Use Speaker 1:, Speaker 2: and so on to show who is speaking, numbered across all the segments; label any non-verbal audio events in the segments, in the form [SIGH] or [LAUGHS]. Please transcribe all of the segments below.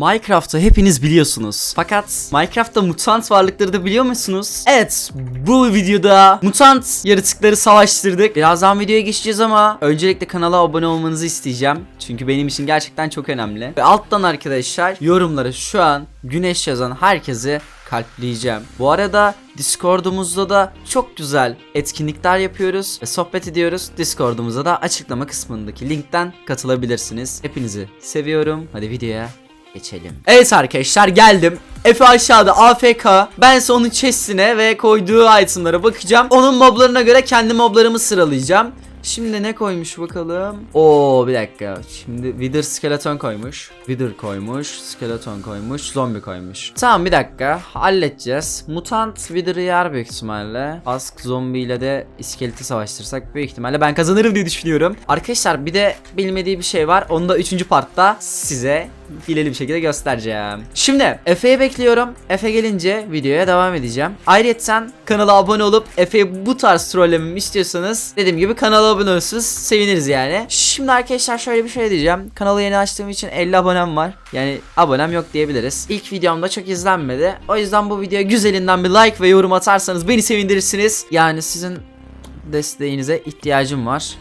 Speaker 1: Minecraft'ı hepiniz biliyorsunuz. Fakat Minecraft'ta mutant varlıkları da biliyor musunuz? Evet, bu videoda mutant yaratıkları savaştırdık. Birazdan videoya geçeceğiz ama öncelikle kanala abone olmanızı isteyeceğim. Çünkü benim için gerçekten çok önemli. Ve alttan arkadaşlar yorumlara şu an güneş yazan herkesi kalpleyeceğim. Bu arada Discord'umuzda da çok güzel etkinlikler yapıyoruz ve sohbet ediyoruz. Discord'umuza da açıklama kısmındaki linkten katılabilirsiniz. Hepinizi seviyorum. Hadi videoya geçelim. Evet arkadaşlar geldim. Efe aşağıda AFK. Ben ise onun chest'ine ve koyduğu itemlara bakacağım. Onun moblarına göre kendi moblarımı sıralayacağım. Şimdi ne koymuş bakalım? Oo bir dakika. Şimdi Wither skeleton koymuş. Wither koymuş. Skeleton koymuş. Zombi koymuş. Tamam bir dakika. Halledeceğiz. Mutant Wither'ı yer büyük ihtimalle. Ask zombi ile de iskeleti savaştırsak büyük ihtimalle ben kazanırım diye düşünüyorum. Arkadaşlar bir de bilmediği bir şey var. Onu da 3. partta size hileli bir şekilde göstereceğim. Şimdi Efe'yi bekliyorum. Efe gelince videoya devam edeceğim. Ayrıca kanala abone olup Efe'ye bu tarz trollememi istiyorsanız dediğim gibi kanala abone olursanız seviniriz yani. Şimdi arkadaşlar şöyle bir şey diyeceğim. Kanalı yeni açtığım için 50 abonem var. Yani abonem yok diyebiliriz. İlk videomda çok izlenmedi. O yüzden bu videoya güzelinden bir like ve yorum atarsanız beni sevindirirsiniz. Yani sizin desteğinize ihtiyacım var.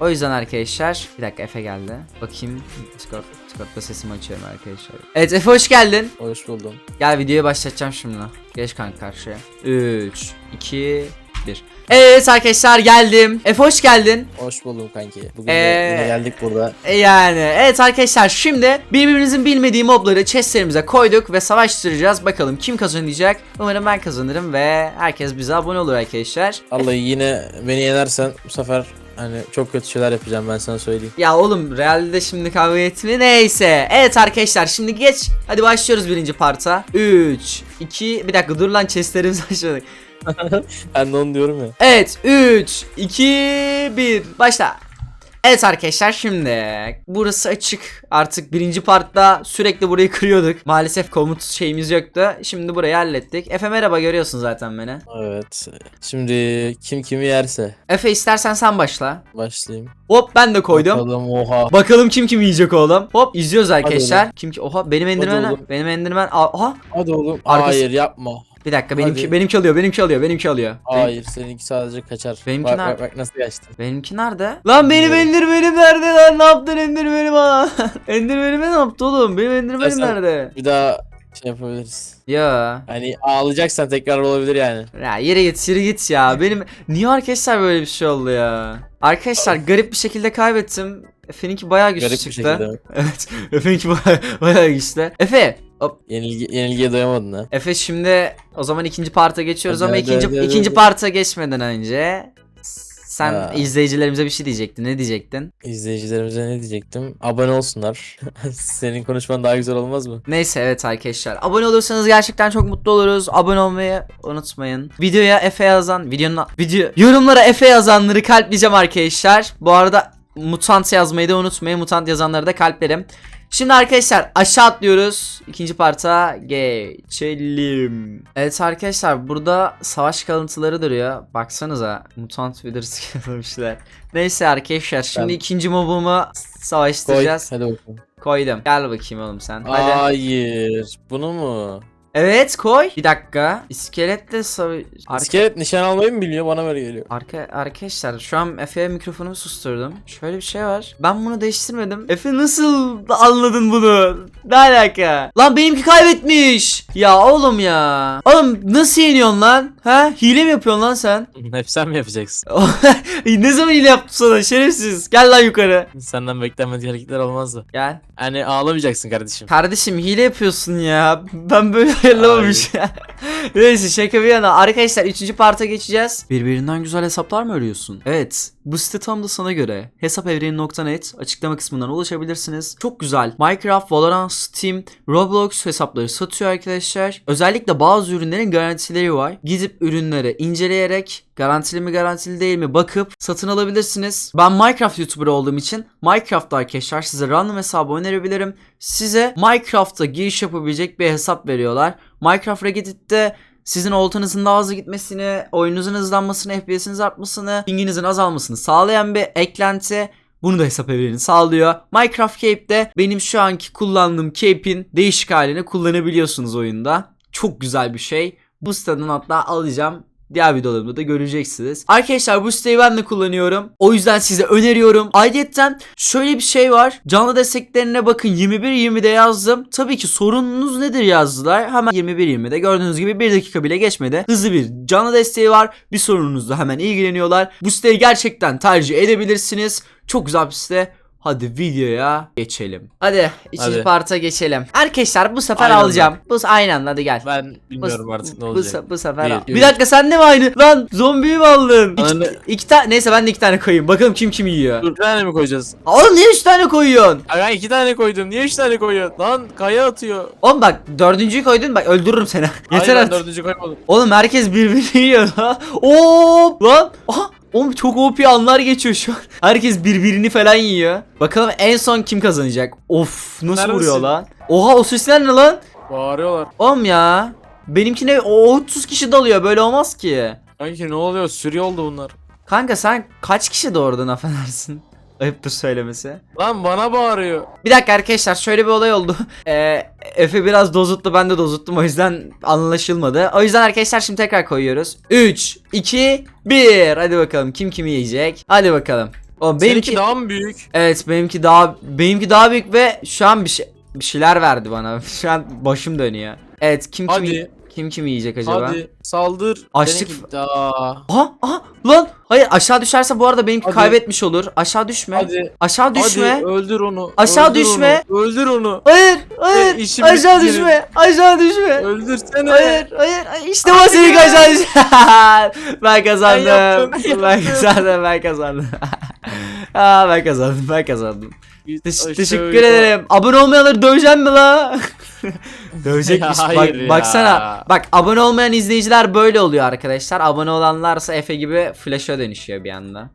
Speaker 1: O yüzden arkadaşlar bir dakika Efe geldi. Bakayım Discord, Discord'da sesimi açıyorum arkadaşlar. Evet Efe hoş geldin.
Speaker 2: Hoş buldum.
Speaker 1: Gel videoya başlatacağım şimdi. Geç kanka karşıya. 3 2 1 Evet arkadaşlar geldim. Efe hoş geldin.
Speaker 2: Hoş buldum kanki. Bugün
Speaker 1: Ee,
Speaker 2: de yine geldik burada.
Speaker 1: E Yani evet arkadaşlar şimdi birbirimizin bilmediği mobları chestlerimize koyduk ve savaştıracağız. Bakalım kim kazanacak? Umarım ben kazanırım ve herkes bize abone olur arkadaşlar.
Speaker 2: Vallahi yine beni yenersen bu sefer hani çok kötü şeyler yapacağım ben sana söyleyeyim.
Speaker 1: Ya oğlum realde şimdi kavga etme neyse. Evet arkadaşlar şimdi geç. Hadi başlıyoruz birinci parta. 3 2 bir dakika dur lan chestlerimizi [LAUGHS] açmadık.
Speaker 2: Ben de onu diyorum ya.
Speaker 1: Evet 3 2 1 başla. Evet arkadaşlar şimdi burası açık artık birinci partta sürekli burayı kırıyorduk maalesef komut şeyimiz yoktu şimdi burayı hallettik Efe merhaba görüyorsun zaten beni
Speaker 2: Evet. Şimdi kim kimi yerse
Speaker 1: Efe istersen sen başla
Speaker 2: başlayayım.
Speaker 1: Hop ben de koydum
Speaker 2: Bakalım oha.
Speaker 1: Bakalım kim kim yiyecek oğlum hop izliyoruz arkadaşlar Kim ki oha benim endirmen
Speaker 2: oğlum.
Speaker 1: benim endirmen aha
Speaker 2: Hadi oğlum.
Speaker 1: Arkası-
Speaker 2: Hayır yapma.
Speaker 1: Bir dakika benimki
Speaker 2: Hadi.
Speaker 1: benimki alıyor benimki alıyor benimki alıyor Benim-
Speaker 2: Hayır seninki sadece kaçar.
Speaker 1: Benimki
Speaker 2: bak,
Speaker 1: nerede?
Speaker 2: bak bak nasıl kaçtı.
Speaker 1: Benimki nerede? Lan benim endirmenim nerede lan? Ne yaptın endirmenim ha? [LAUGHS] endirmenime ne yaptı oğlum? Benim endirmenim nerede?
Speaker 2: Bir daha şey yapabiliriz.
Speaker 1: Ya.
Speaker 2: Hani ağlayacaksan tekrar olabilir yani.
Speaker 1: Ya yere git yere git ya. Benim niye arkadaşlar böyle bir şey oldu ya? Arkadaşlar garip bir şekilde kaybettim. Efe'ninki bayağı güçlü
Speaker 2: Garip
Speaker 1: çıktı. [LAUGHS] evet. Efe'ninki bayağı, bayağı güçlü. Efe. Hop.
Speaker 2: Yenilgi, yenilgiye doyamadın ha.
Speaker 1: Efe şimdi o zaman ikinci parta geçiyoruz
Speaker 2: Hadi,
Speaker 1: ama
Speaker 2: hadi,
Speaker 1: ikinci
Speaker 2: hadi, hadi,
Speaker 1: ikinci
Speaker 2: hadi.
Speaker 1: parta geçmeden önce sen
Speaker 2: Ha.
Speaker 1: izleyicilerimize bir şey diyecektin. Ne diyecektin?
Speaker 2: İzleyicilerimize ne diyecektim? Abone olsunlar. [LAUGHS] Senin konuşman daha güzel olmaz mı?
Speaker 1: Neyse evet arkadaşlar. Abone olursanız gerçekten çok mutlu oluruz. Abone olmayı unutmayın. Videoya Efe yazan, videonun video yorumlara Efe yazanları kalpleyeceğim arkadaşlar. Bu arada mutant yazmayı da unutmayın. Mutant yazanları da kalplerim. Şimdi arkadaşlar aşağı atlıyoruz. İkinci parta geçelim. Evet arkadaşlar burada savaş kalıntıları duruyor. Baksanıza mutant wither [LAUGHS] skelemişler. Neyse arkadaşlar şimdi
Speaker 2: Ben-
Speaker 1: ikinci mobumu
Speaker 2: Koy.
Speaker 1: savaştıracağız.
Speaker 2: Hadi bakalım.
Speaker 1: Koydum. Gel bakayım oğlum sen. Hadi.
Speaker 2: Hayır. Bunu mu?
Speaker 1: Evet koy. Bir dakika. İskeletle savaş... Arka...
Speaker 2: İskelet nişan almayı mı biliyor? Bana böyle geliyor.
Speaker 1: Arka, arkadaşlar şu an Efe'ye mikrofonumu susturdum. Şöyle bir şey var. Ben bunu değiştirmedim. Efe nasıl anladın bunu? Ne alaka? Lan benimki kaybetmiş. Ya oğlum ya. Oğlum nasıl yeniyorsun lan? Ha? Hile mi yapıyorsun lan sen? [LAUGHS]
Speaker 2: Hep sen mi yapacaksın? [LAUGHS]
Speaker 1: ne zaman hile yaptım sana şerefsiz. Gel lan yukarı.
Speaker 2: Senden beklenmedik hareketler olmazdı.
Speaker 1: Gel.
Speaker 2: Hani ağlamayacaksın kardeşim.
Speaker 1: Kardeşim hile yapıyorsun ya. Ben böyle ayarlamamış ya. [LAUGHS] Neyse şaka bir yana. Arkadaşlar 3. parta geçeceğiz. Birbirinden güzel hesaplar mı arıyorsun? Evet. Bu site tam da sana göre. Hesapevreni.net açıklama kısmından ulaşabilirsiniz. Çok güzel. Minecraft, Valorant, Steam, Roblox hesapları satıyor arkadaşlar. Özellikle bazı ürünlerin garantileri var. Gidip ürünleri inceleyerek garantili mi garantili değil mi bakıp satın alabilirsiniz. Ben Minecraft YouTuber olduğum için Minecraft'ta arkadaşlar size random hesabı önerebilirim. Size Minecraft'ta giriş yapabilecek bir hesap veriyorlar. Minecraft Reddit'te sizin oltanızın daha hızlı gitmesini, oyununuzun hızlanmasını, FPS'iniz artmasını, ping'inizin azalmasını sağlayan bir eklenti. Bunu da hesap evlerini sağlıyor. Minecraft Cape'de benim şu anki kullandığım Cape'in değişik halini kullanabiliyorsunuz oyunda. Çok güzel bir şey. Bu siteden hatta alacağım. Diğer videolarımda da göreceksiniz. Arkadaşlar bu siteyi ben de kullanıyorum. O yüzden size öneriyorum. Ayrıca şöyle bir şey var. Canlı desteklerine bakın 21-20'de yazdım. Tabii ki sorununuz nedir yazdılar. Hemen 21-20'de gördüğünüz gibi 1 dakika bile geçmedi. Hızlı bir canlı desteği var. Bir sorununuzla hemen ilgileniyorlar. Bu siteyi gerçekten tercih edebilirsiniz. Çok güzel bir site. Hadi videoya geçelim. Hadi ikinci
Speaker 2: Hadi.
Speaker 1: parta geçelim. Arkadaşlar bu sefer
Speaker 2: Aynı anda.
Speaker 1: alacağım. Bu aynen anda, hadi gel.
Speaker 2: Ben bilmiyorum artık ne
Speaker 1: Bu,
Speaker 2: olacak.
Speaker 1: se- bu sefer
Speaker 2: Bir,
Speaker 1: al. Bir dakika sen de mi aynı? Lan zombiyi mi aldın?
Speaker 2: Bana
Speaker 1: İki, iki tane neyse ben de iki tane koyayım. Bakalım kim kimi yiyor.
Speaker 2: Dur tane mi koyacağız?
Speaker 1: Oğlum niye üç tane koyuyorsun?
Speaker 2: Ay ben iki tane koydum. Niye üç tane koyuyorsun? Lan kaya atıyor.
Speaker 1: Oğlum bak dördüncüyü koydun bak öldürürüm seni. [LAUGHS] Yeter
Speaker 2: Hayır ben
Speaker 1: artık.
Speaker 2: dördüncü koymadım.
Speaker 1: Oğlum herkes birbirini [LAUGHS] yiyor. Oo lan. Aha. Oğlum çok OP anlar geçiyor şu an. [LAUGHS] Herkes birbirini falan yiyor. Bakalım en son kim kazanacak? Of nasıl
Speaker 2: Neredesin?
Speaker 1: vuruyor lan? Oha o sesler ne lan?
Speaker 2: Bağırıyorlar.
Speaker 1: Oğlum ya. Benimkine o 30 kişi dalıyor böyle olmaz ki.
Speaker 2: Sanki ne oluyor? Sürü oldu bunlar.
Speaker 1: Kanka sen kaç kişi doğurdun affedersin? Ayıptır söylemesi.
Speaker 2: Lan bana bağırıyor.
Speaker 1: Bir dakika arkadaşlar şöyle bir olay oldu. [LAUGHS] Ee, Efe biraz dozuttu ben de dozuttum o yüzden anlaşılmadı. O yüzden arkadaşlar şimdi tekrar koyuyoruz. 3, 2, 1. Hadi bakalım kim kimi yiyecek. Hadi bakalım. O benimki
Speaker 2: Seninki daha mı büyük?
Speaker 1: Evet benimki daha benimki daha büyük ve şu an bir şey bir şeyler verdi bana. [LAUGHS] Şu an başım dönüyor. Evet kim kimi
Speaker 2: Hadi.
Speaker 1: Kim kimi yiyecek acaba?
Speaker 2: Hadi saldır.
Speaker 1: Açlık-
Speaker 2: Seninki daha.
Speaker 1: Aha aha lan hayır aşağı düşerse bu arada benimki
Speaker 2: Hadi.
Speaker 1: kaybetmiş olur. Aşağı düşme.
Speaker 2: Hadi.
Speaker 1: Aşağı düşme.
Speaker 2: Hadi öldür onu.
Speaker 1: Aşağı
Speaker 2: öldür
Speaker 1: düşme.
Speaker 2: Onu. Öldür onu.
Speaker 1: Hayır, hayır.
Speaker 2: İşim
Speaker 1: aşağı
Speaker 2: bitti
Speaker 1: düşme. Aşağı düşme.
Speaker 2: Öldürsene.
Speaker 1: Hayır, hayır. hayır. İşte bu senin
Speaker 2: ya.
Speaker 1: aşağı düş. [LAUGHS] ben kazandım.
Speaker 2: yaptım,
Speaker 1: Ben,
Speaker 2: ben yaptım. [LAUGHS]
Speaker 1: kazandım. Ben kazandım. [LAUGHS] Aa ben kazandım. Ben kazandım.
Speaker 2: Git
Speaker 1: Teş-
Speaker 2: aşağı
Speaker 1: teşekkür
Speaker 2: yukarı.
Speaker 1: ederim. Abone olmayanları döveceğim mi la? [LAUGHS] Dövecekmiş. Bak,
Speaker 2: ya.
Speaker 1: baksana. Bak abone olmayan izleyiciler böyle oluyor arkadaşlar. Abone olanlarsa Efe gibi flash'a dönüşüyor bir anda.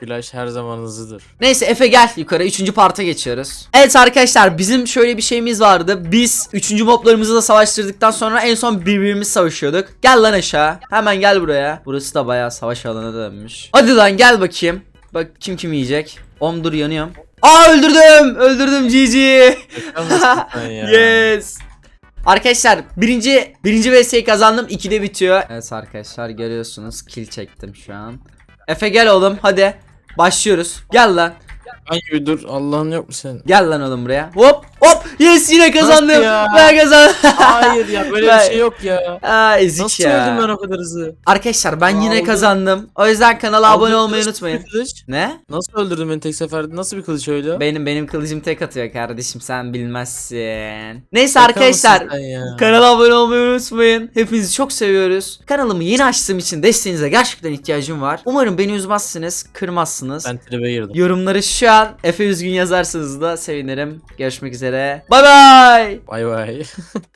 Speaker 2: Flash her zaman hızlıdır.
Speaker 1: Neyse Efe gel yukarı 3. parta geçiyoruz. Evet arkadaşlar bizim şöyle bir şeyimiz vardı. Biz 3. moblarımızı da savaştırdıktan sonra en son birbirimiz savaşıyorduk. Gel lan aşağı. Hemen gel buraya. Burası da bayağı savaş alanına dönmüş. Hadi lan gel bakayım. Bak kim kim yiyecek. Om dur yanıyorum. Aa öldürdüm. Öldürdüm GG. [LAUGHS] Yes. Arkadaşlar birinci birinci VS'yi kazandım. 2'de bitiyor. Evet arkadaşlar görüyorsunuz kill çektim şu an. Efe gel oğlum hadi. Başlıyoruz. Gel lan.
Speaker 2: Ay gibi dur Allah'ın yok mu senin?
Speaker 1: Gel lan oğlum buraya. Hop hop. Yes yine kazandım.
Speaker 2: Nasıl ya?
Speaker 1: Ben kazandım. [LAUGHS]
Speaker 2: Hayır ya böyle
Speaker 1: Ben-
Speaker 2: bir şey yok ya.
Speaker 1: Aa ezik
Speaker 2: Nasıl
Speaker 1: ya.
Speaker 2: öldüm ben o kadar hızlı?
Speaker 1: Arkadaşlar ben yine
Speaker 2: Aldım.
Speaker 1: kazandım. O yüzden kanala abone
Speaker 2: Aldığın
Speaker 1: olmayı
Speaker 2: kılıç
Speaker 1: unutmayın.
Speaker 2: bir kılıç?
Speaker 1: Ne?
Speaker 2: Nasıl öldürdün beni tek seferde? Nasıl bir kılıç öyle?
Speaker 1: Benim benim kılıcım tek atıyor kardeşim sen bilmezsin. Neyse
Speaker 2: Şaka
Speaker 1: arkadaşlar
Speaker 2: sen ya?
Speaker 1: Kanala abone olmayı unutmayın. Hepinizi çok seviyoruz. Kanalımı yeni açtığım için desteğinize gerçekten ihtiyacım var. Umarım beni üzmezsiniz, kırmazsınız.
Speaker 2: Ben tribe girdim.
Speaker 1: Yorumları şu an Efe Üzgün yazarsanız da sevinirim. Görüşmek üzere. Bay bay.
Speaker 2: Bay bay. [LAUGHS]